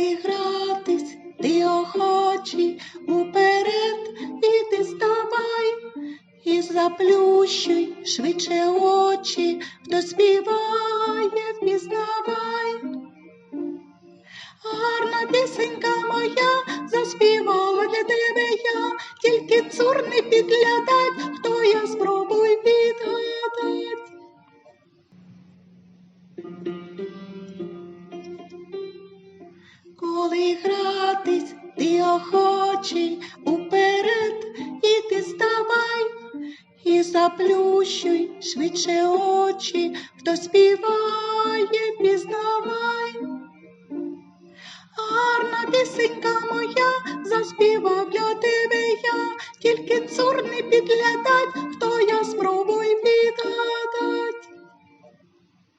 Коли гратись, ти охочий, уперед іди ставай, і заплющуй швидше очі, хто співає, впізнавай. Гарна пісенька моя, заспівала для тебе я, тільки цур не підглядать, хто я спробуй відгадать. Коли гратись, ти охочий, уперед іди ставай, і заплющуй швидше очі, хто співає, пізнавай. Гарна пісенька моя, заспівав для тебе я, тільки цур не підглядать, хто я спробуй.